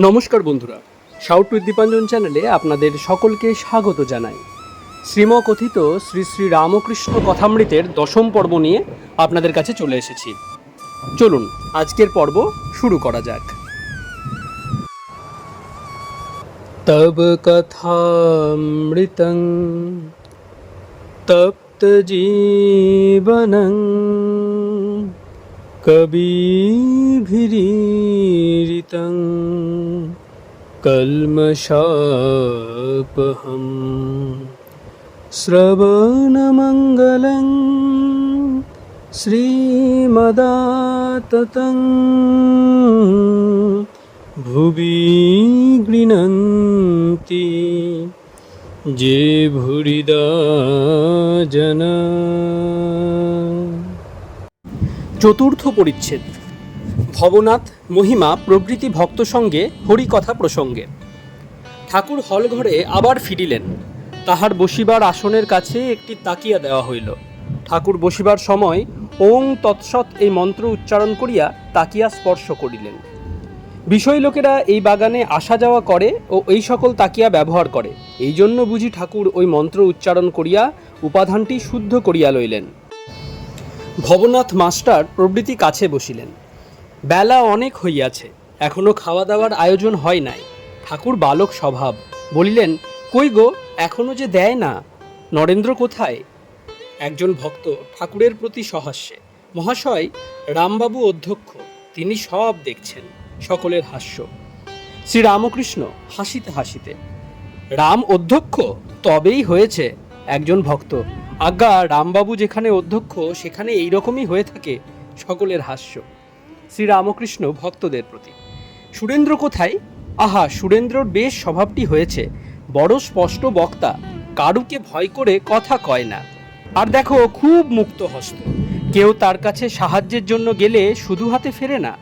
নমস্কার বন্ধুরা shout with Dipanjan চ্যানেলে আপনাদের সকলকে স্বাগত জানাই। শ্রীমকথিত শ্রী শ্রী রামকৃষ্ণ কথামৃতের দশম পর্ব নিয়ে আপনাদের কাছে চলে এসেছি। চলুন, আজকের পর্ব শুরু করা যাক। তব কথামৃতং, তপ্ত জীবনং। कबीभिरीरितं कल्मषापहं श्रवणमङ्गलं श्रीमदाततं भुवि गृह्णन्ति जे भुरिदा जना চতুর্থ পরিচ্ছেদ। ভবনাথ, মহিমা, প্রভৃতি ভক্ত সঙ্গে হরিকথা প্রসঙ্গে। ঠাকুর হলঘরে আবার ফিরিলেন। তাহার বসিবার আসনের কাছে একটি তাকিয়া দেওয়া হইল। ঠাকুর বসিবার সময় ওং তৎসৎ এই মন্ত্র উচ্চারণ করিয়া তাকিয়া স্পর্শ করিলেন। বিষয় লোকেরা এই বাগানে আসা যাওয়া করে ও এই সকল তাকিয়া ব্যবহার করে। এই জন্য বুঝি ঠাকুর ওই মন্ত্র উচ্চারণ করিয়া উপাধানটি শুদ্ধ করিয়া লইলেন। ভবনাথ মাস্টার প্রভৃতি কাছে বসিলেন। বেলা অনেক হইয়াছে, এখনও খাওয়া দাওয়ার আয়োজন হয় নাই। ঠাকুর বালক স্বভাব, বলিলেন, কই গো, এখনও যে দেয় না? নরেন্দ্র কোথায়? একজন ভক্ত ঠাকুরের প্রতি সহাস্যে, মহাশয়, রামবাবু অধ্যক্ষ, তিনি সব দেখছেন, সকলের হাস্য। শ্রী রামকৃষ্ণ হাসিতে হাসিতে, রাম অধ্যক্ষ? তবেই হয়েছে? একজন ভক্ত আজ্ঞা, রামবাবু যেখানে অধ্যক্ষ, সেখানে এই রকমই হয়ে থাকে সকলের হাস্য। শ্রীরামকৃষ্ণ ভক্তদের প্রতি। সুরেন্দ্র কোথায়? আহা, সুরেন্দ্রর বেশ স্বভাবটি হয়েছে। বড় স্পষ্ট বক্তা, কারুকে ভয় করে কথা কয় না। আর দেখো, খুব মুক্ত হস্ত। কেউ তার কাছে সাহায্যের জন্য গেলে শুধু হাতে ফেরে না।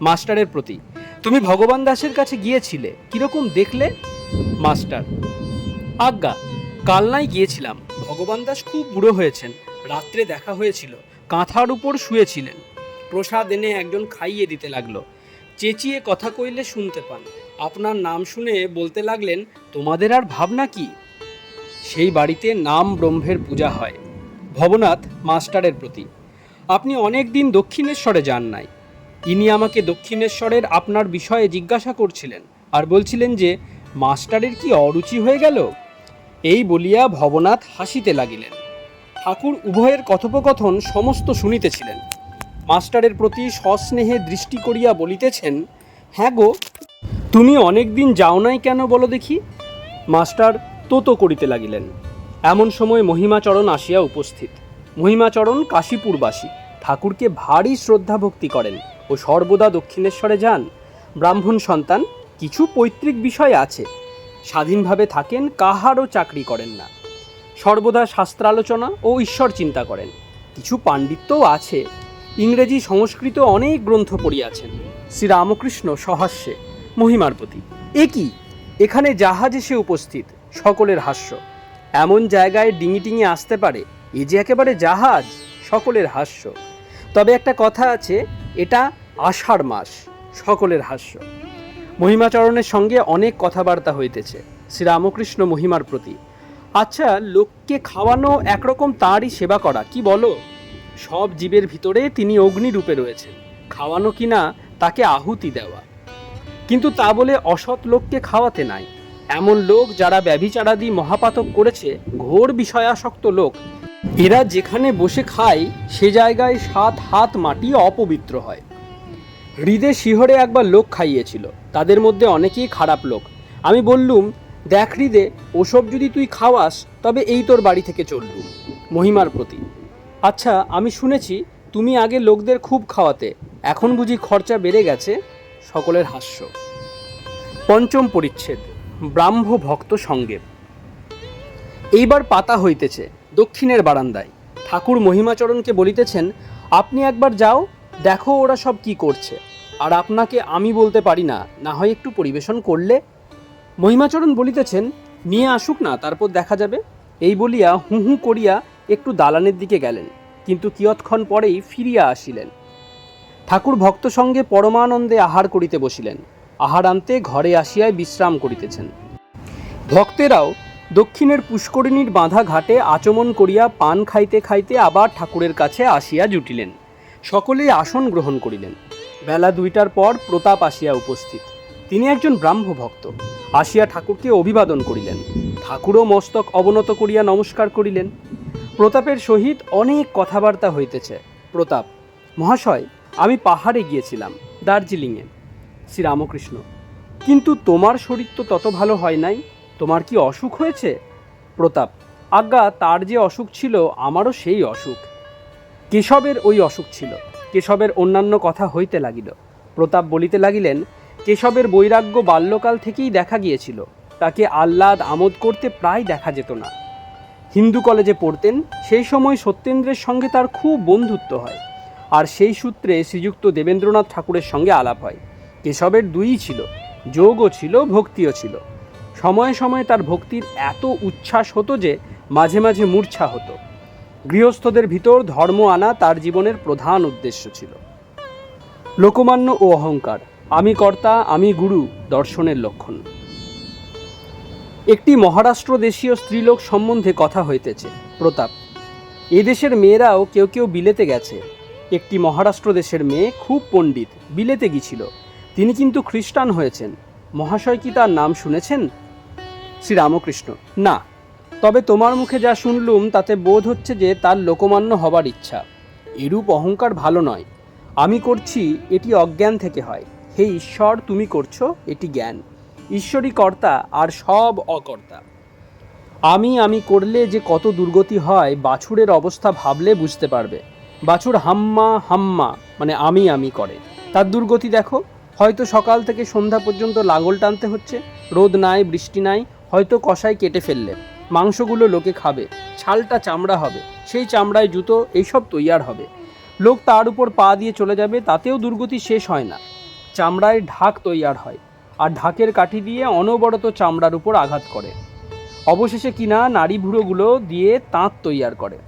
মাস্টারের প্রতি, তুমি ভগবান দাসের কাছে গিয়েছিলে, কীরকম দেখলে? মাস্টার, আজ্ঞা কালনায় গিয়েছিলাম। ভগবান দাস খুব বুড়ো হয়েছেন। রাত্রে দেখা হয়েছিল, কাঁথার উপর শুয়েছিলেন। প্রসাদ এনে একজন খাইয়ে দিতে লাগল। চেঁচিয়ে কথা কইলে শুনতে পান। আপনার নাম শুনে বলতে লাগলেন, তোমাদের আর ভাবনা কি? সেই বাড়িতে নাম ব্রহ্মের পূজা হয়। ভবনাথ, মাস্টারের প্রতি, আপনি অনেক দিন দক্ষিণেশ্বরে যান নাই। ইনি আমাকে দক্ষিণেশ্বরের আপনার বিষয়ে জিজ্ঞাসা করছিলেন আর বলছিলেন যে, মাস্টারের কি অরুচি হয়ে গেল? এই বলিয়া ভবনাথ হাসিতে লাগিলেন। ঠাকুর উভয়ের কথোপকথন সমস্ত শুনিতেছিলেন। মাস্টারের প্রতি সস্নেহে দৃষ্টি করিয়া বলিতেছেন হ্যাঁ গো, তুমি অনেক দিন যাও নাই কেন বলো দেখি? মাস্টার তোতো করিতে লাগিলেন। এমন সময় মহিমাচরণ আসিয়া উপস্থিত। মহিমাচরণ কাশীপুরবাসী, ঠাকুরকে ভারী শ্রদ্ধা ভক্তি করেন। ও সর্বদা দক্ষিণেশ্বরে যান। ব্রাহ্মণ সন্তান, কিছু পৈতৃক বিষয় আছে। স্বাধীনভাবে থাকেন, কাহারও চাকরি করেন না। সর্বদা শাস্ত্রালোচনা ও ঈশ্বর চিন্তা করেন। কিছু পাণ্ডিত্যও আছে। ইংরেজি সংস্কৃত অনেক গ্রন্থ পড়িয়াছেন। শ্রীরামকৃষ্ণ সহাস্যে, মহিমার প্রতি এ কি? এখানে জাহাজ এসে উপস্থিত, সকলের হাস্য। এমন জায়গায় ডিঙি টিঙি আসতে পারে, এ যে একেবারে জাহাজ, সকলের হাস্য। তবে একটা কথা আছে, এটা আষাঢ় মাস, সকলের হাস্য। মহিমাচরণের সঙ্গে অনেক কথাবার্তা হইতেছে। শ্রীরামকৃষ্ণ মহিমার প্রতি। আচ্ছা লোককে খাওয়ানো একরকম তাঁরই সেবা করা, কি বলো? সব জীবের ভিতরে তিনি অগ্নিরূপে রয়েছেন। খাওয়ানো কিনা, তাকে আহুতি দেওয়া। কিন্তু তা বলে অসৎ লোককে খাওয়াতে নাই। এমন লোক যারা ব্যভিচারাদি মহাপাতক করেছে, ঘোর বিষয়াসক্ত লোক। এরা যেখানে বসে খায়, সে জায়গায় সাত হাত মাটি অপবিত্র হয়। হৃদে শিহরে একবার লোক খাইয়েছিল। তাদের মধ্যে অনেকেই খারাপ লোক। আমি বললুম, দেখ হৃদে, ওসব যদি তুই খাওয়াস, তবে এই তোর বাড়ি থেকে চললুম মহিমার প্রতি। আচ্ছা আমি শুনেছি তুমি আগে লোকদের খুব খাওয়াতে। এখন বুঝি খরচা বেড়ে গেছে? সকলের হাস্য। পঞ্চম পরিচ্ছেদ, ব্রাহ্ম ভক্ত সঙ্গে এইবার পাতা হইতেছে, দক্ষিণের বারান্দায়। ঠাকুর মহিমাচরণকে বলিতেছেন, আপনি একবার যাও, দেখো ওরা সব কি করছে। আর আপনাকে আমি বলতে পারি না না হয় একটু পরিবেশন করলে। মহিমাচরণ বলিতেছেন, নিয়ে আসুক না, তারপর দেখা যাবে। এই বলিয়া হু হু করিয়া একটু দালানের দিকে গেলেন, কিন্তু কিয়ৎক্ষণ পরেই ফিরিয়া আসিলেন। ঠাকুর ভক্ত সঙ্গে পরমানন্দে আহার করিতে বসিলেন। আহার আনতে ঘরে আসিয়ায় বিশ্রাম করিতেছেন। ভক্তেরাও দক্ষিণের পুষ্করিণীর বাঁধা ঘাটে আচমন করিয়া পান খাইতে খাইতে আবার ঠাকুরের কাছে আসিয়া জুটিলেন। সকলেই আসন গ্রহণ করিলেন। বেলা দুইটার পর প্রতাপ আসিয়া উপস্থিত। তিনি একজন ব্রাহ্ম ভক্ত আসিয়া ঠাকুরকে অভিবাদন করিলেন। ঠাকুরও মস্তক অবনত করিয়া নমস্কার করিলেন। প্রতাপের সহিত অনেক কথাবার্তা হইতেছে। প্রতাপ, মহাশয়, আমি পাহাড়ে গিয়েছিলাম, দার্জিলিংয়ে। শ্রীরামকৃষ্ণ, কিন্তু তোমার শরীর তো তত ভালো হয় নাই, তোমার কি অসুখ হয়েছে? প্রতাপ, আজ্ঞা, তার যে অসুখ ছিল, আমারও সেই অসুখ। কেশবের ওই অসুখ ছিল। কেশবের অন্যান্য কথা হইতে লাগিল। প্রতাপ বলিতে লাগিলেন, কেশবের বৈরাগ্য বাল্যকাল থেকেই দেখা গিয়েছিল, তাকে আহ্লাদ আমোদ করতে প্রায় দেখা যেত না। হিন্দু কলেজে পড়তেন, সেই সময় সত্যেন্দ্রের সঙ্গে তার খুব বন্ধুত্ব হয়, আর সেই সূত্রে শ্রীযুক্ত দেবেন্দ্রনাথ ঠাকুরের সঙ্গে আলাপ হয়। কেশবের দুইই ছিল, যোগও ছিল, ভক্তিও ছিল। সময়ে সময়ে তার ভক্তির এত উচ্ছ্বাস হতো যে মাঝে মাঝে মূর্ছা হতো। গৃহস্থদের ভিতর ধর্ম আনা তার জীবনের প্রধান উদ্দেশ্য ছিল। লোকমান্য ও অহংকার, আমি কর্তা, আমি গুরু, দর্শনের লক্ষণ। একটি মহারাষ্ট্র দেশীয় স্ত্রীলোক সম্বন্ধে কথা হইতেছে, প্রতাপ। এদেশের মেয়েরাও কেউ কেউ বিলেতে গেছে। একটি মহারাষ্ট্র দেশের মেয়ে খুব পণ্ডিত, বিলেতে গিয়েছিল। তিনি কিন্তু খ্রিস্টান হয়েছেন। মহাশয় কি তার নাম শুনেছেন? শ্রীরামকৃষ্ণ। না তবে তোমার মুখে যা শুনলুম, তাতে বোধ হচ্ছে যে তার লোকমান্য হবার ইচ্ছা। এরূপ অহংকার ভালো নয়। আমি করছি, এটি অজ্ঞান থেকে হয়। হে ঈশ্বর, তুমি করছ, এটি জ্ঞান। ঈশ্বরই কর্তা, আর সব অকর্তা। আমি আমি করলে যে কত দুর্গতি হয়, বাছুরের অবস্থা ভাবলে বুঝতে পারবে। বাছুর হাম্মা হাম্মা মানে আমি আমি করে। তার দুর্গতি দেখো। হয়তো সকাল থেকে সন্ধ্যা পর্যন্ত লাঙল টানতে হচ্ছে। রোদ নাই, বৃষ্টি নাই, হয়তো কষাই কেটে ফেললে। মাংসগুলো লোকে খাবে, ছালটা চামড়া হবে, সেই চামড়ায় জুতো, এইসব তৈয়ার হবে। লোক তার উপর পা দিয়ে চলে যাবে, তাতেও দুর্গতি শেষ হয় না। চামড়ায় ঢাক তৈয়ার হয়, আর ঢাকের কাঠি দিয়ে অনবরত চামড়ার উপর আঘাত করে। অবশেষে কিনা নারী ভুড়োগুলো দিয়ে তাঁত তৈয়ার করে।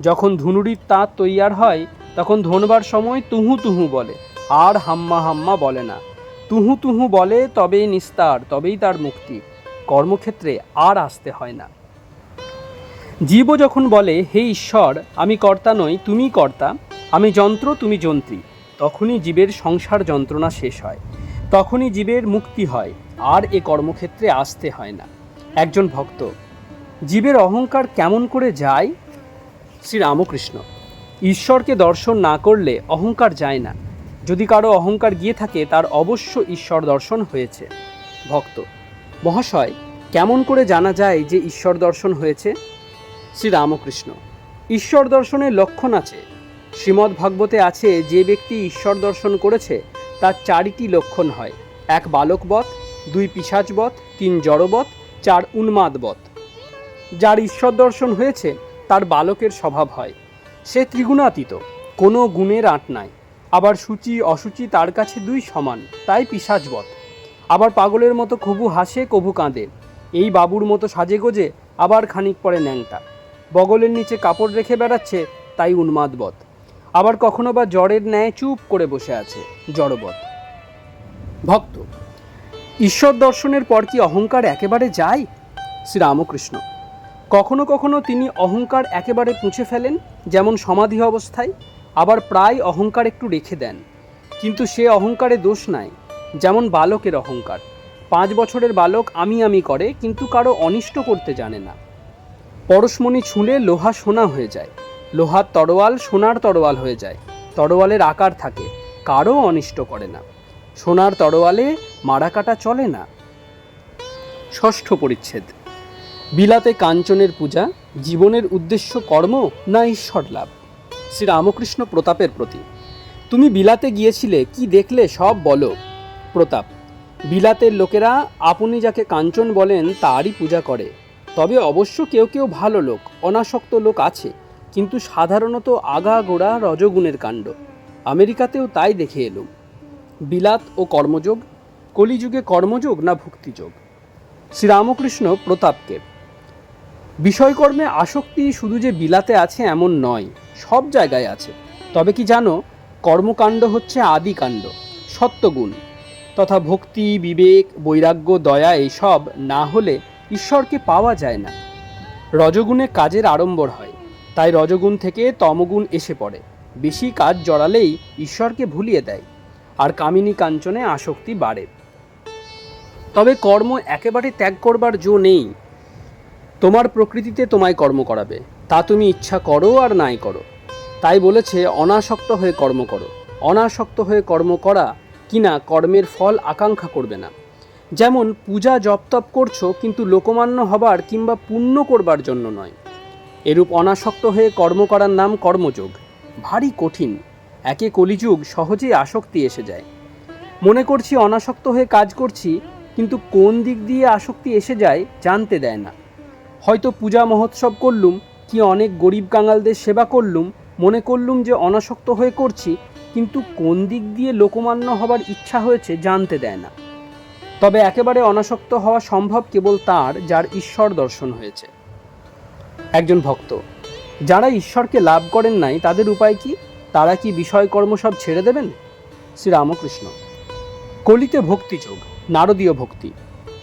যখন ধুনুরির তাঁত তৈয়ার হয়, তখন ধনবার সময় তুহু তুহু বলে, আর হাম্মা হাম্মা বলে না। তুহু তুহু বলে, তবেই নিস্তার, তবেই তার মুক্তি। কর্মক্ষেত্রে আর আসতে হয় না। জীবও যখন বলে, হে ঈশ্বর, আমি কর্তা নই তুমি কর্তা, আমি যন্ত্র, তুমি যন্ত্রী, তখনই জীবের সংসার যন্ত্রণা শেষ হয়। তখনই জীবের মুক্তি হয়, আর এ কর্মক্ষেত্রে আসতে হয় না। একজন ভক্ত, জীবের অহংকার কেমন করে যায়? শ্রী রামকৃষ্ণ ঈশ্বরকে দর্শন না করলে অহংকার যায় না। যদি কারও অহংকার গিয়ে থাকে, তার অবশ্য ঈশ্বর দর্শন হয়েছে। ভক্ত, মহাশয়, কেমন করে জানা যায় যে ঈশ্বর দর্শন হয়েছে? শ্রী রামকৃষ্ণ ঈশ্বর দর্শনের লক্ষণ আছে। শ্রীমদ্ ভাগবতে আছে, যে ব্যক্তি ঈশ্বর দর্শন করেছে, তার চারিটি লক্ষণ হয়। এক বালকবৎ, দুই পিসাচবৎ তিন জড়বৎ, চার উন্মাদবৎ। যার ঈশ্বর দর্শন হয়েছে, তার বালকের স্বভাব হয়। সে ত্রিগুণাতীত, কোনো গুণের আঁট নাই। আবার সূচি, অসুচি তার কাছে দুই সমান, তাই পিসাচবৎ আবার পাগলের মতো কভু হাসে, কভু কাঁদে। এই বাবুর মতো সাজে গোজে আবার খানিক পরে ন্যাংটা। বগলের নিচে কাপড় রেখে বেড়াচ্ছে, তাই উন্মাদবৎ আবার কখনো বা জ্বরের ন্যায় চুপ করে বসে আছে জড়বৎ ভক্ত, ঈশ্বর দর্শনের পর কি অহংকার একেবারে যায়? শ্রীরামকৃষ্ণ, কখনো কখনো তিনি অহংকার একেবারে পুঁছে ফেলেন, যেমন সমাধি অবস্থায়, আবার প্রায় অহংকার একটু রেখে দেন। কিন্তু সে অহংকারে দোষ নাই, যেমন বালকের অহংকার। পাঁচ বছরের বালক আমি আমি করে, কিন্তু কারও অনিষ্ট করতে জানে না। পরশমণি ছুঁলে লোহা সোনা হয়ে যায়। লোহার তরোয়াল সোনার তরোয়াল হয়ে যায়। তরোয়ালের আকার থাকে, কারও অনিষ্ট করে না। সোনার তরোয়ালে মারা কাটা চলে না। ষষ্ঠ পরিচ্ছেদ। বিলাতে কাঞ্চনের পূজা, জীবনের উদ্দেশ্য কর্ম না ঈশ্বর লাভ? শ্রীরামকৃষ্ণ প্রতাপের প্রতি। তুমি বিলাতে গিয়েছিলে, কি দেখলে সব বলো। প্রতাপ। বিলাতের লোকেরা আপনি যাকে কাঞ্চন বলেন, তারই পূজা করে। তবে অবশ্য কেউ কেউ ভালো লোক, অনাসক্ত লোক আছে, কিন্তু সাধারণত আগাগোড়া রজগুণের কাণ্ড। আমেরিকাতেও তাই দেখে এলুম। বিলাত ও কর্মযোগ, কলিযুগে কর্মযোগ না ভক্তিযোগ? শ্রীরামকৃষ্ণ প্রতাপকে। বিষয়কর্মে আসক্তি শুধু যে বিলাতে আছে এমন নয়, সব জায়গায় আছে। তবে কি জানো, কর্মকাণ্ড হচ্ছে আদিকাণ্ড, সত্যগুণ। তথা ভক্তি, বিবেক, বৈরাগ্য, দয়া এইসব না হলে ঈশ্বরকে পাওয়া যায় না। রজগুণে কাজের আড়ম্বর হয়, তাই রজগুণ থেকে তমগুণ এসে পড়ে। বেশি কাজ জড়ালেই ঈশ্বরকে ভুলিয়ে দেয়, আর কামিনী কাঞ্চনে আসক্তি বাড়ে। তবে কর্ম একেবারে ত্যাগ করবার জো নেই। তোমার প্রকৃতিতে তোমায় কর্ম করাবে, তা তুমি ইচ্ছা করো আর নাই করো। তাই বলেছে, অনাসক্ত হয়ে কর্ম করো। অনাসক্ত হয়ে কর্ম করা কিনা কর্মের ফল আকাঙ্ক্ষা করবে না। যেমন পূজা জপতপ করছ, কিন্তু লোকমান্য হবার কিংবা পুণ্য করবার জন্য নয়। এরূপ অনাসক্ত হয়ে কর্ম করার নাম কর্মযোগ। ভারী কঠিন। একে কলিযুগ সহজেই আসক্তি এসে যায়। মনে করছি অনাসক্ত হয়ে কাজ করছি, কিন্তু কোন দিক দিয়ে আসক্তি এসে যায় জানতে দেয় না। হয়তো পূজা মহোৎসব করলুম, কি অনেক গরিব কাঙালদের সেবা করলুম, মনে করলুম যে অনাসক্ত হয়ে করছি, কিন্তু কোন দিক দিয়ে লোকমান্য হবার ইচ্ছা হয়েছে জানতে দেয় না। তবে একেবারে অনাসক্ত হওয়া সম্ভব কেবল তার, যার ঈশ্বর দর্শন হয়েছে। একজন ভক্ত, যারা ঈশ্বরকে লাভ করেন নাই, তাদের উপায় কি? তারা কি বিষয়কর্ম সব ছেড়ে দেবেন? শ্রীরামকৃষ্ণ। কলিতে ভক্তিযোগ নারদীয় ভক্তি।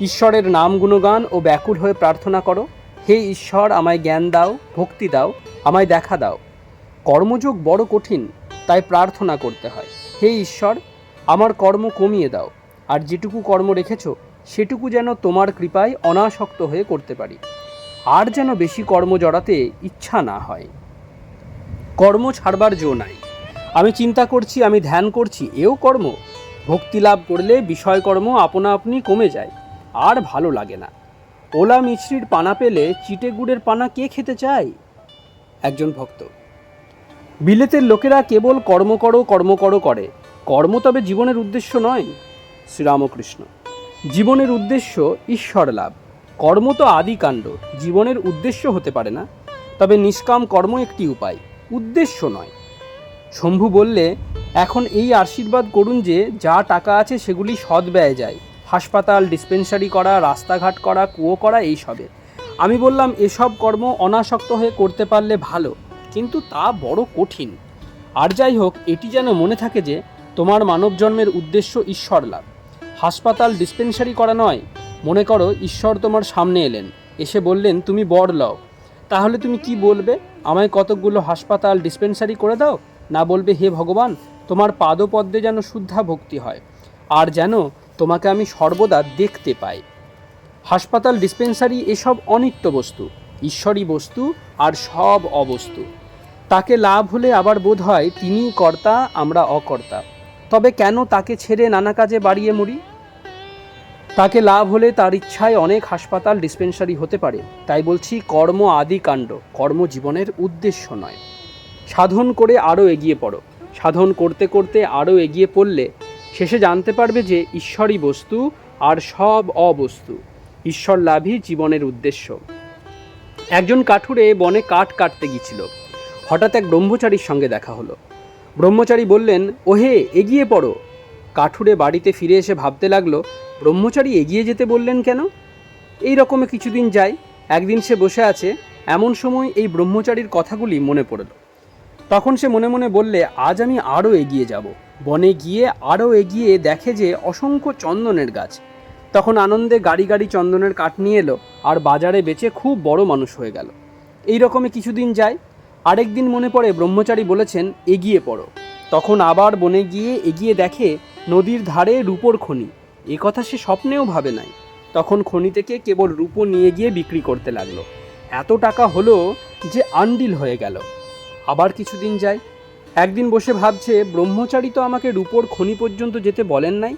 ঈশ্বরের নাম গুণগান ও ব্যাকুল হয়ে প্রার্থনা করো। হে ঈশ্বর, আমায় জ্ঞান দাও, ভক্তি দাও, আমায় দেখা দাও। কর্মযোগ বড় কঠিন, তাই প্রার্থনা করতে হয়। হে ঈশ্বর, আমার কর্ম কমিয়ে দাও। আর যেটুকু কর্ম রেখেছ, সেটুকু যেন তোমার কৃপায় অনাসক্ত হয়ে করতে পারি। আর যেন বেশি কর্ম জড়াতে ইচ্ছা না হয়। কর্ম ছাড়বার জো নাই। আমি চিন্তা করছি, আমি ধ্যান করছি, এও কর্ম। ভক্তি লাভ করলে বিষয়কর্ম আপনা আপনি কমে যায়, আর ভালো লাগে না। ওলা মিছরির পানা পেলে চিটে গুড়ের পানা কে খেতে চায়? একজন ভক্ত। বিলেতের লোকেরা কেবল কর্ম করো কর্ম করো করে। কর্ম তবে জীবনের উদ্দেশ্য নয়। শ্রীরামকৃষ্ণ। জীবনের উদ্দেশ্য ঈশ্বর লাভ কর্ম তো আদি কাণ্ড, জীবনের উদ্দেশ্য হতে পারে না। তবে নিষ্কাম কর্ম একটি উপায়, উদ্দেশ্য নয়। শম্ভু বললে, এখন এই আশীর্বাদ করুন যে, যা টাকা আছে সেগুলি সৎ ব্যয় যায়। হাসপাতাল, ডিসপেন্সারি করা, রাস্তাঘাট করা, কুয়ো করা, এই সবে। আমি বললাম, এসব কর্ম অনাসক্ত হয়ে করতে পারলে ভালো, কিন্তু তা বড় কঠিন। আর যাই হোক, এটি যেন মনে থাকে যে, তোমার মানব জন্মের উদ্দেশ্য ঈশ্বর লাভ হাসপাতাল ডিসপেন্সারি করা নয়। মনে করো ঈশ্বর তোমার সামনে এলেন। এসে বললেন, তুমি বর লও। তাহলে তুমি কি বলবে? আমায় কতকগুলো হাসপাতাল ডিসপেন্সারি করে দাও? না বলবে, হে ভগবান, তোমার পাদপদ্মে যেন শুদ্ধা ভক্তি হয়, আর যেন তোমাকে আমি সর্বদা দেখতে পাই। হাসপাতাল ডিসপেন্সারি এসব অনিত্য বস্তু, ঈশ্বরী বস্তু আর সব অবস্তু। তাকে লাভ হলে আবার বোধ হয় তিনি কর্তা, আমরা অকর্তা। তবে কেন তাকে ছেড়ে নানা কাজে বাড়িয়ে মরি তাকে লাভ হলে তার ইচ্ছায় অনেক হাসপাতাল ডিসপেন্সারি হতে পারে। তাই বলছি কর্ম আদি কাণ্ড, কর্ম জীবনের উদ্দেশ্য নয়। সাধন করে আরও এগিয়ে পড়ো। সাধন করতে করতে আরও এগিয়ে পড়লে শেষে জানতে পারবে যে ঈশ্বরই বস্তু আর সব অবস্তু। ঈশ্বর লাভই জীবনের উদ্দেশ্য। একজন কাঠুরে বনে কাঠ কাটতে গিয়েছিল। হঠাৎ এক ব্রহ্মচারীর সঙ্গে দেখা হলো। ব্রহ্মচারী বললেন, ওহে, এগিয়ে পড়ো। কাঠুরে বাড়িতে ফিরে এসে ভাবতে লাগল, ব্রহ্মচারী এগিয়ে যেতে বললেন কেন? এই রকমে কিছুদিন যায়, একদিন সে বসে আছে, এমন সময় এই ব্রহ্মচারীর কথাগুলি মনে পড়ল। তখন সে মনে মনে বললে, আজ আমি আরও এগিয়ে যাব। বনে গিয়ে আরও এগিয়ে দেখে যে অসংখ্য চন্দনের গাছ। তখন আনন্দে গাড়ি গাড়ি চন্দনের কাঠ নিয়ে এলো, আর বাজারে বেচে খুব বড় মানুষ হয়ে গেল। এই রকমে কিছুদিন যায় আরেক দিন মনে পড়ে ব্রহ্মচারী বলেছেন, এগিয়ে পড়ো। তখন আবার বনে গিয়ে এগিয়ে দেখে নদীর ধারে রূপোর খনি। এ কথা সে স্বপ্নেও ভাবে নাই। তখন খনি থেকে কেবল রূপো নিয়ে গিয়ে বিক্রি করতে লাগল। এত টাকা হলো যে আন্ডিল হয়ে গেল। আবার কিছুদিন যায়। একদিন বসে ভাবছে, ব্রহ্মচারী তো আমাকে রূপোর খনি পর্যন্ত যেতে বলেন নাই।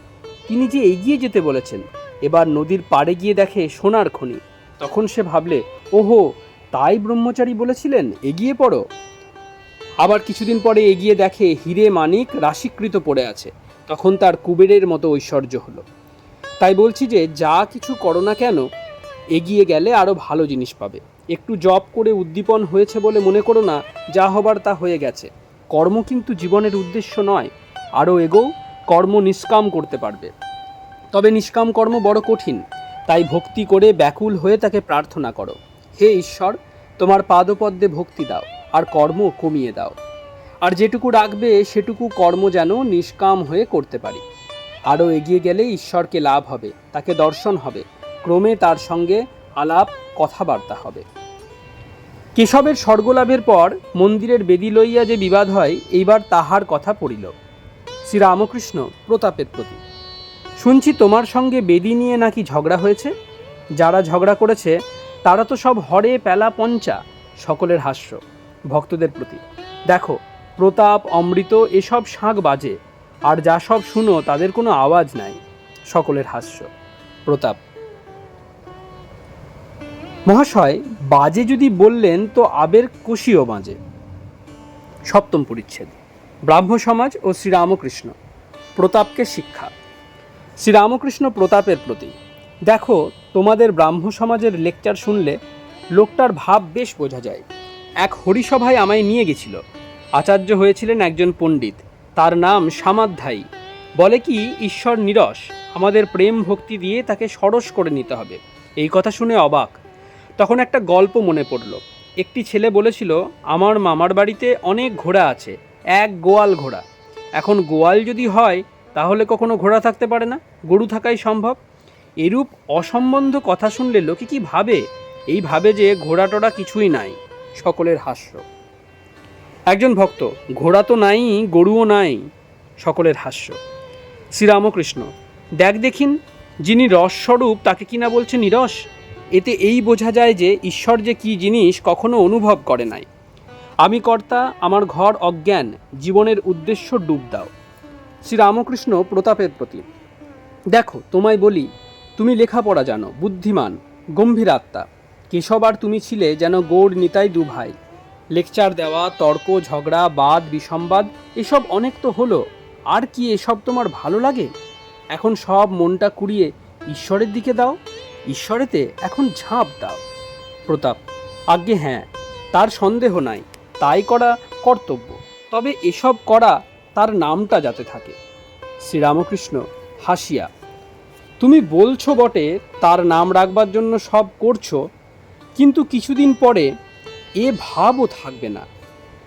তিনি যে এগিয়ে যেতে বলেছেন। এবার নদীর পাড়ে গিয়ে দেখে সোনার খনি। তখন সে ভাবলে, ওহো তাই ব্রহ্মচারী বলেছিলেন, এগিয়ে পড়ো। আবার কিছুদিন পরে এগিয়ে দেখে হিরে মানিক রাশিকৃত পড়ে আছে। তখন তার কুবেরের মতো ঐশ্বর্য হলো। তাই বলছি যে, যা কিছু করো না কেন, এগিয়ে গেলে আরও ভালো জিনিস পাবে। একটু জব করে উদ্দীপন হয়েছে বলে মনে করো না, যা হবার তা হয়ে গেছে। কর্ম কিন্তু জীবনের উদ্দেশ্য নয় আরও এগোও, কর্ম নিষ্কাম করতে পারবে। তবে নিষ্কাম কর্ম বড় কঠিন, তাই ভক্তি করে ব্যাকুল হয়ে তাকে প্রার্থনা করো। হে ঈশ্বর, তোমার পাদপদ্মে ভক্তি দাও, আর কর্ম কমিয়ে দাও। আর যেটুকু রাখবে, সেটুকু কর্ম যেন নিষ্কাম হয়ে করতে পারি। আরও এগিয়ে গেলে ঈশ্বরকে লাভ হবে, তাকে দর্শন হবে। ক্রমে তার সঙ্গে আলাপ, কথাবার্তা হবে। কেশবের স্বর্গলাভের পর মন্দিরের বেদি লইয়া যে বিবাদ হয়, এইবার তাহার কথা পড়িল। শ্রীরামকৃষ্ণ প্রতাপের প্রতি। শুনছি তোমার সঙ্গে বেদি নিয়ে নাকি ঝগড়া হয়েছে? যারা ঝগড়া করেছে তারা তো সব হরে পেলা পঞ্চা, সকলের হাস্য, ভক্তদের প্রতি। দেখো, প্রতাপ, অমৃত, এসব শাঁখ বাজে, আর যা সব শুনো তাদের কোনো আওয়াজ নাই, সকলের হাস্য। প্রতাপ। মহাশয়, বাজে যদি বললেন তো আবের কোষীয় বাজে। সপ্তম পরিচ্ছেদ। ব্রাহ্ম সমাজ ও শ্রীরামকৃষ্ণ, প্রতাপকে শিক্ষা। শ্রীরামকৃষ্ণ প্রতাপের প্রতি। দেখো তোমাদের ব্রাহ্ম সমাজের লেকচার শুনলে লোকটার ভাব বেশ বোঝা যায়। এক হরিসভায় আমায় নিয়ে গেছিল। আচার্য হয়েছিলেন একজন পণ্ডিত। তার নাম সামাধ্যায়ী। বলে কি, ঈশ্বর নিরস, আমাদের প্রেম ভক্তি দিয়ে তাকে সরস করে নিতে হবে। এই কথা শুনে অবাক। তখন একটা গল্প মনে পড়ল। একটি ছেলে বলেছিল, আমার মামার বাড়িতে অনেক ঘোড়া আছে, এক গোয়াল ঘোড়া। এখন গোয়াল যদি হয়, তাহলে কখনো ঘোড়া থাকতে পারে না? গরু থাকাই সম্ভব? এরূপ অসম্বন্ধ কথা শুনলে লোকে কি ভাবে? এই ভাবে যে ঘোড়া টোড়া কিছুই নাই, সকলের হাস্য। একজন ভক্ত, ঘোড়া তো নাই, গরুও নাই, সকলের হাস্য। শ্রীরামকৃষ্ণ, দেখ দেখিন, যিনি রসস্বরূপ তাকে কিনা বলছে নিরস? এতে এই বোঝা যায় যে ঈশ্বর যে কী জিনিস কখনো অনুভব করে নাই। আমি কর্তা, আমার ঘর অজ্ঞান, জীবনের উদ্দেশ্য ডুব দাও। শ্রীরামকৃষ্ণ প্রতাপের প্রতি, দেখো, তোমায় বলি তুমি লেখাপড়া জানো, বুদ্ধিমান, গম্ভীর আত্মা। কেশব আর তুমি ছিলে যেন গৌড় নিতাই দু ভাই। লেকচার দেওয়া, তর্ক, ঝগড়া, বাদ, বিসম্বাদ, এসব অনেক তো হলো। আর কি এসব তোমার ভালো লাগে? এখন সব মনটা কুড়িয়ে ঈশ্বরের দিকে দাও। ঈশ্বরেতে এখন ঝাঁপ দাও। প্রতাপ, আজ্ঞে হ্যাঁ তার সন্দেহ নাই, তাই করা কর্তব্য। তবে এসব করা তার নামটা যাতে থাকে। শ্রীরামকৃষ্ণ, হাসিয়া তুমি বলছো বটে, তার নাম রাখবার জন্য সব করছ, কিন্তু কিছুদিন পরে এ ভাবও থাকবে না।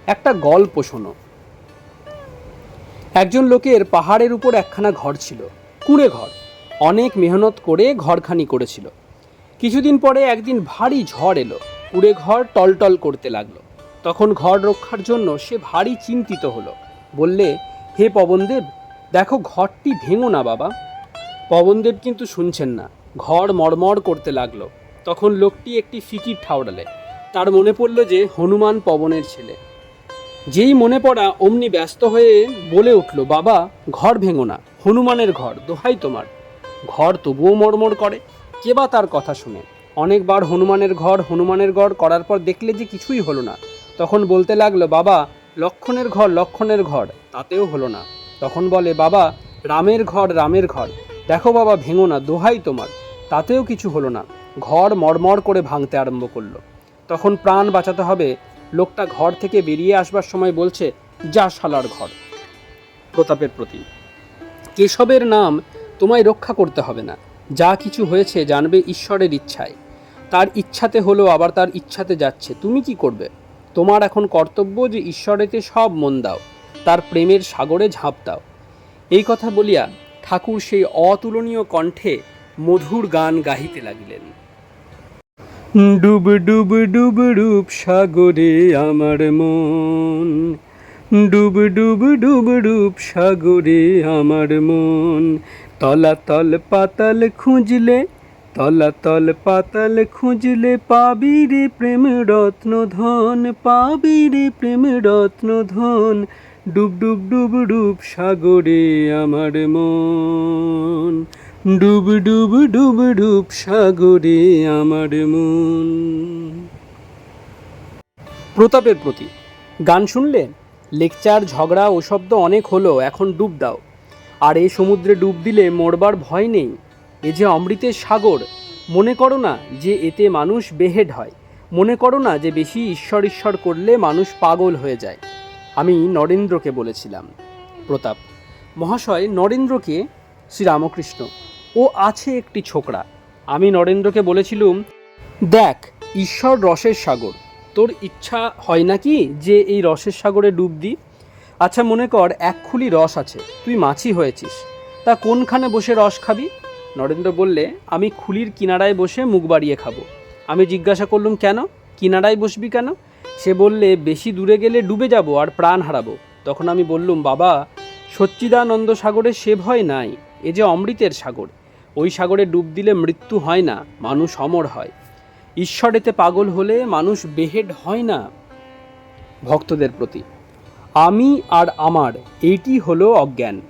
একটা গল্প শোনো। একজন লোকের পাহাড়ের উপর একখানা ঘর ছিল, কুঁড়ে ঘর। অনেক মেহনত করে ঘরখানি করেছিল। কিছুদিন পরে একদিন ভারী ঝড় এলো, কুঁড়ে ঘর টলটল করতে লাগল। তখন ঘর রক্ষার জন্য সে ভারী চিন্তিত হলো। বললে, হে পবনদেব, দেখো ঘরটি ভেঙো না বাবা। পবনদেব কিন্তু শুনছেন না। ঘর মড়মড় করতে লাগল। তখন লোকটি একটি ফিকির ঠাউরালে তার মনে পড়ল যে, হনুমান পবনের ছেলে। যেই মনে পড়া, অমনি ব্যস্ত হয়ে বলে উঠল, বাবা, ঘর ভেঙো না। হনুমানের ঘর, দোহাই তোমার। ঘর তবুও মড়মড় করে। কে বা তার কথা শুনে। অনেকবার হনুমানের ঘর হনুমানের ঘর করার পর দেখলে যে কিছুই হলো না। তখন বলতে লাগল, বাবা, লক্ষণের ঘর লক্ষণের ঘর। তাতেও হলো না। তখন বলে, বাবা, রামের ঘর রামের ঘর। দেখো বাবা, ভেঙো না, দোহাই তোমার। তাতেও কিছু হলো না। ঘর মড়মড় করে ভাঙতে আরম্ভ করল। তখন প্রাণ বাঁচাতে হবে। লোকটা ঘর থেকে বেরিয়ে আসবার সময় বলছে, যা শালার ঘর। প্রতাপের প্রতি। কেশবের নাম তোমায় রক্ষা করতে হবে না। যা কিছু হয়েছে জানবে ঈশ্বরের ইচ্ছায়। তার ইচ্ছাতে হলো, আবার তার ইচ্ছাতে যাচ্ছে। তুমি কি করবে? তোমার এখন কর্তব্য যে ঈশ্বরেতে সব মন দাও, তার প্রেমের সাগরে ঝাঁপ দাও। এই কথা বলিয়া ঠাকুর সেই অতুলনীয় কণ্ঠে মধুর গান গাহিতে লাগিলেন। ডুব ডুব ডুব ডুব সাগরে আমার মন, ডুব ডুব ডুব সাগরে আমার মন। তলাতল পাতাল খুঁজলে, তলাতল পাতাল খুঁজলে পাবি রে প্রেম রত্ন ধন পাবি রে প্রেম রত্ন ধন ডুব ডুব ডুব ডুব সাগরে আমার মন। ডুব ডুব ডুব ডুব সাগরে আমার মন। প্রতাপের প্রতি। গান শুনলে? লেকচার, ঝগড়া ও শব্দ অনেক হলো, এখন ডুব দাও। আর এই সমুদ্রে ডুব দিলে মরবার ভয় নেই। এ যে অমৃতের সাগর, মনে করো না যে এতে মানুষ বেহেড হয়। মনে করো না যে বেশি ঈশ্বর ঈশ্বর করলে মানুষ পাগল হয়ে যায়। আমি নরেন্দ্রকে বলেছিলাম। প্রতাপ, মহাশয়, নরেন্দ্রকে শ্রীরামকৃষ্ণ, ও আছে একটি ছোকরা। আমি নরেন্দ্রকে বলেছিলুম, দেখ, ঈশ্বর রসের সাগর। তোর ইচ্ছা হয় নাকি যে এই রসের সাগরে ডুব দি? আচ্ছা মনে কর, এক খুলি রস আছে, তুই মাছি হয়েছিস। তা কোনখানে বসে রস খাবি? নরেন্দ্র বললে, আমি খুলির কিনারায় বসে মুখ বাড়িয়ে খাব। আমি জিজ্ঞাসা করলুম, কেন? কিনারায় বসবি কেন? সে বললে, বেশি দূরে গেলে ডুবে যাব আর প্রাণ হারাবো। তখন আমি বললুম, বাবা, সচ্চিদানন্দ সাগরে সে ভয় নাই, এ যে অমৃতের সাগর। ওই সাগরে ডুব দিলে মৃত্যু হয় না, মানুষ অমর হয়। ঈশ্বরেতে পাগল হলে মানুষ বেহেড হয় না। ভক্তদের প্রতি, আমি আর আমার, এইটি হলো অজ্ঞান।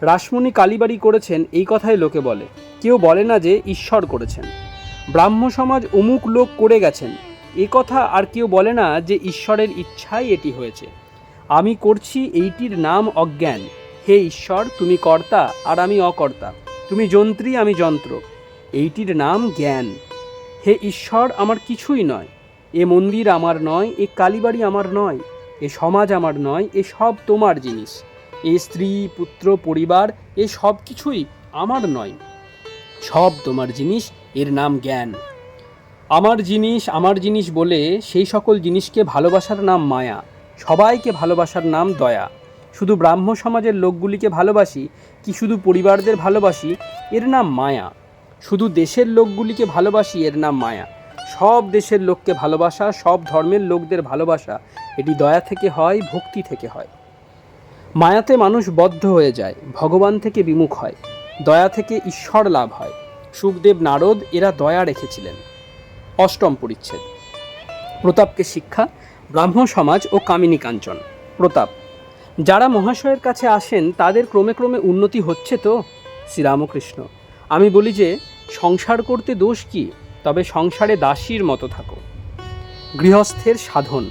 রাসমণি কালীবাড়ি করেছেন, এই কথাই লোকে বলে। কেউ বলে না যে ঈশ্বর করেছেন। ব্রাহ্ম সমাজ অমুক লোক করে গেছেন। এ কথা আর কেউ বলে না যে ঈশ্বরের ইচ্ছাই এটি হয়েছে। আমি করছি এইটির নাম অজ্ঞান। হে ঈশ্বর, তুমি কর্তা আর আমি অকর্তা। তুমি যন্ত্রী, আমি যন্ত্র। এইটির নাম জ্ঞান। হে ঈশ্বর, আমার কিছুই নয়। এ মন্দির আমার নয়, এ কালীবাড়ি আমার নয়, এ সমাজ আমার নয়, এ সব তোমার জিনিস। এ স্ত্রী, পুত্র, পরিবার, এ সব কিছুই আমার নয়। সব তোমার জিনিস, এর নাম জ্ঞান। আমার জিনিস আমার জিনিস বলে সেই সকল জিনিসকে ভালোবাসার নাম মায়া। সবাইকে ভালোবাসার নাম দয়া। শুধু ব্রাহ্ম সমাজের লোকগুলিকে ভালোবাসি কি শুধু পরিবারদের ভালোবাসি? এর নাম মায়া। শুধু দেশের লোকগুলিকে ভালোবাসি, এর নাম মায়া। সব দেশের লোককে ভালোবাসা, সব ধর্মের লোকদের ভালোবাসা, এটি দয়া থেকে হয়, ভক্তি থেকে হয়। মায়াতে মানুষ বদ্ধ হয়ে যায়, ভগবান থেকে বিমুখ হয়। দয়া থেকে ঈশ্বর লাভ হয়। সুখদেব নারদ এরা দয়া রেখেছিলেন। অষ্টম পরিচ্ছেদ। প্রতাপকে শিক্ষা, ব্রাহ্ম সমাজ ও কামিনী কাঞ্চন। প্রতাপ, যারা মহাশয়ের কাছে আসেন, তাদের ক্রমে ক্রমে উন্নতি হচ্ছে তো? শ্রীরামকৃষ্ণ, আমি বলি যে, সংসার করতে দোষ কি? তবে সংসারে দাসীর মতো থাকো। গৃহস্থের সাধন,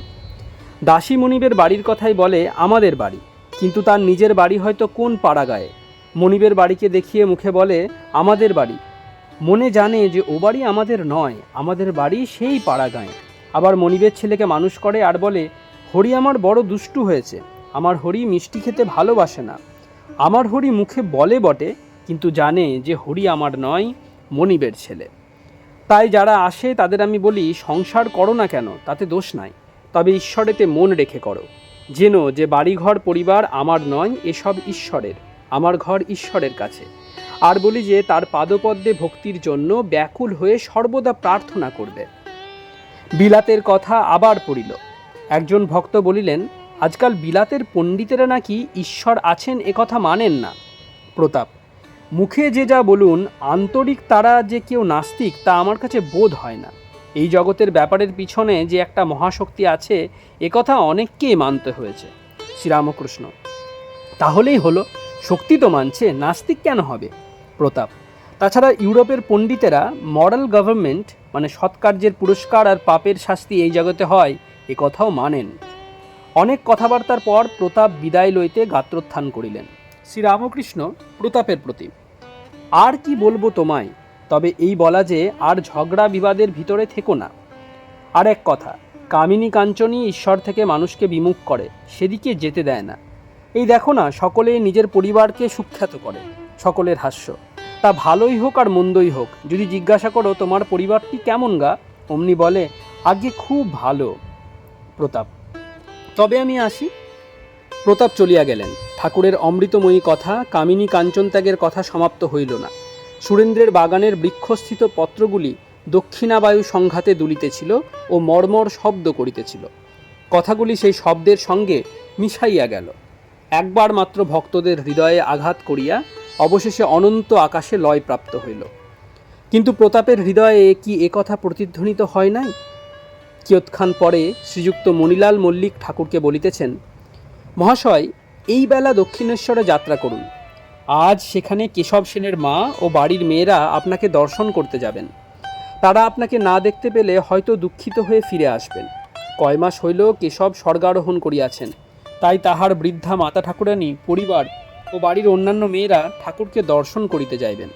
দাসী মনিবের বাড়ির কথাই বলে আমাদের বাড়ি, কিন্তু তার নিজের বাড়ি হয়তো কোন পাড়াগায়ে? মনিবের বাড়িকে দেখিয়ে মুখে বলে, আমাদের বাড়ি মনে জানে যে ও বাড়ি আমাদের নয়, আমাদের বাড়ি সেই পাড়াগাঁয়ে। আবার মনিবের ছেলেকে মানুষ করে আর বলে, হরি আমার বড় দুষ্টু হয়েছে, আমার হরি মিষ্টি খেতে ভালোবাসে না। আমার হরি মুখে বলে বটে, কিন্তু জানে যে হরি আমার নয়, মনিবের ছেলে। তাই যারা আসে, তাদের আমি বলি, সংসার করো না কেন, তাতে দোষ নাই। তবে ঈশ্বরেতে মন রেখে করো। যেন যে বাড়িঘর পরিবার আমার নয়, এসব ঈশ্বরের, আমার ঘর ঈশ্বরের কাছে। আর বলি যে তার পাদপদ্মে ভক্তির জন্য ব্যাকুল হয়ে সর্বদা প্রার্থনা করবে। বিলাতের কথা আবার পড়িল। একজন ভক্ত বলিলেন, আজকাল বিলাতের পণ্ডিতেরা নাকি ঈশ্বর আছেন একথা মানেন না। প্রতাপ, মুখে যে যা বলুন, আন্তরিক তারা যে কেউ নাস্তিক, তা আমার কাছে বোধ হয় না। এই জগতের ব্যাপারের পিছনে যে একটা মহাশক্তি আছে একথা অনেককেই মানতে হয়েছে। শ্রীরামকৃষ্ণ, তাহলেই হলো, শক্তি তো মানছে, নাস্তিক কেন হবে? প্রতাপ। তাছাড়া ইউরোপের পণ্ডিতেরা মরাল গভর্নমেন্ট মানে সৎকার্যের পুরস্কার আর পাপের শাস্তি এই জগতে হয়, এ কথাও মানেন। অনেক কথাবার্তার পর প্রতাপ বিদায় লইতে গাত্রোত্থান করিলেন। শ্রীরামকৃষ্ণ প্রতাপের প্রতি আর কি বলব তোমায়, তবে এই বলা যে আর ঝগড়া বিবাদের ভিতরে থেকো না। আর এক কথা, কামিনী কাঞ্চনী ঈশ্বর থেকে মানুষকে বিমুখ করে, সেদিকে যেতে দেয় না। এই দেখো না, সকলে নিজের পরিবারকে সুখ্যাত করে, সকলের হাস্য। তা ভালোই হোক আর মন্দই হোক। যদি জিজ্ঞাসা করো, তোমার পরিবারটি কেমন গা? অমনি বলে, আগে খুব ভালো। প্রতাপ, তবে আমি আসি। প্রতাপ চলিয়া গেলেন। ঠাকুরের অমৃতময়ী কথা, কামিনী কাঞ্চন ত্যাগের কথা সমাপ্ত হইল না। সুরেন্দ্রের বাগানের বৃক্ষস্থিত পত্রগুলি দক্ষিণাবায়ু সংঘাতে দুলিতেছিল ও মর্মর শব্দ করিতেছিল। কথাগুলি সেই শব্দের সঙ্গে মিশাইয়া গেল। একবার মাত্র ভক্তদের হৃদয়ে আঘাত করিয়া অবশেষে অনন্ত আকাশে লয় প্রাপ্ত হইল। কিন্তু প্রতাপের হৃদয়ে কি একথা প্রতিধ্বনিত হয় নাই? কিয়ৎক্ষণ পরে শ্রীযুক্ত মণিলাল মল্লিক ঠাকুরকে বলিতেছেন, মহাশয়, এই বেলা দক্ষিণেশ্বরে যাত্রা করুন। আজ সেখানে কেশব সেনের মা ও বাড়ির মেয়েরা আপনাকে দর্শন করতে যাবেন। তারা আপনাকে না দেখতে পেলে হয়তো দুঃখিত হয়ে ফিরে আসবেন। কয় মাস হইল কেশব স্বর্গারোহণ করিয়াছেন। তাই তাহার বৃদ্ধা মাতা ঠাকুরানী, পরিবার ও বাড়ির অন্যান্য মেয়েরা ঠাকুরকে দর্শন করিতে যাইবেন।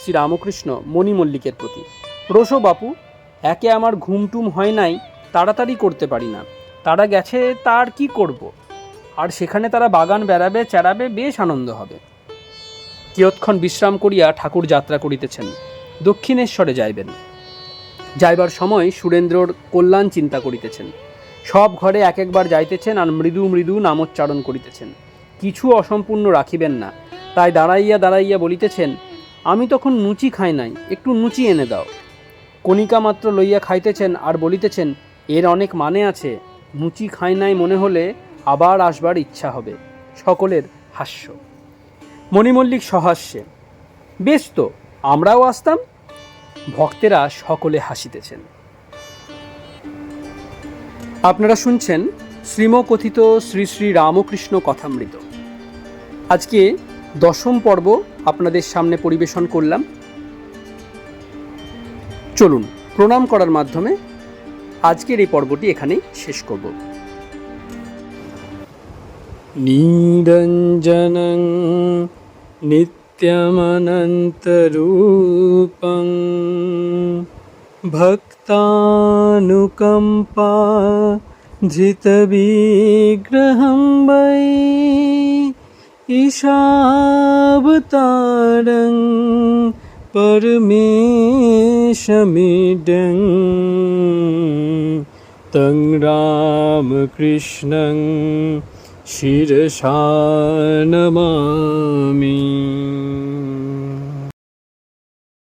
শ্রী রামকৃষ্ণ মণি মল্লিকের প্রতি রোশো বাপু, একে আমার ঘুমটুম হয় নাই, তাড়াতাড়ি করতে পারি না। তারা গেছে, তার কি করব। আর সেখানে তারা বাগান বেড়াবে, চেড়াবে, বেশ আনন্দ হবে কিয়ৎক্ষণ বিশ্রাম করিয়া ঠাকুর যাত্রা করিতেছেন। দক্ষিণেশ্বরে যাইবেন। যাইবার সময় সুরেন্দ্রর কল্যাণ চিন্তা করিতেছেন। সব ঘরে এক একবার যাইতেছেন আর মৃদু মৃদু নামোচ্চারণ করিতেছেন। কিছু অসম্পূর্ণ রাখিবেন না। তাই দাঁড়াইয়া দাঁড়াইয়া বলিতেছেন, আমি তখন নুচি খাই নাই, একটু নুচি এনে দাও। কণিকা মাত্র লইয়া খাইতেছেন আর বলিতেছেন, এর অনেক মানে আছে, নুচি খাই নাই মনে হলে আবার আসবার ইচ্ছা হবে, সকলের হাস্য। মণিমল্লিক সহাস্যে, বেশ তো, আমরাও আসতাম? ভক্তেরা সকলে হাসিতেছেন। আপনারা শুনছেন শ্রীমকথিত শ্রী শ্রী রামকৃষ্ণ কথামৃত। আজকে দশম পর্ব আপনাদের সামনে পরিবেশন করলাম। চলুন, প্রণাম করার মাধ্যমে আজকের এই পর্বটি এখানেই শেষ করব। নিরঞ্জনং নিত্যমনন্তরূপং ভক্তানুকম্পা ধৃতবিগ্রহं वै ईशावतारं परमेशमिडं तं रामकृष्णं शिरसा नमामि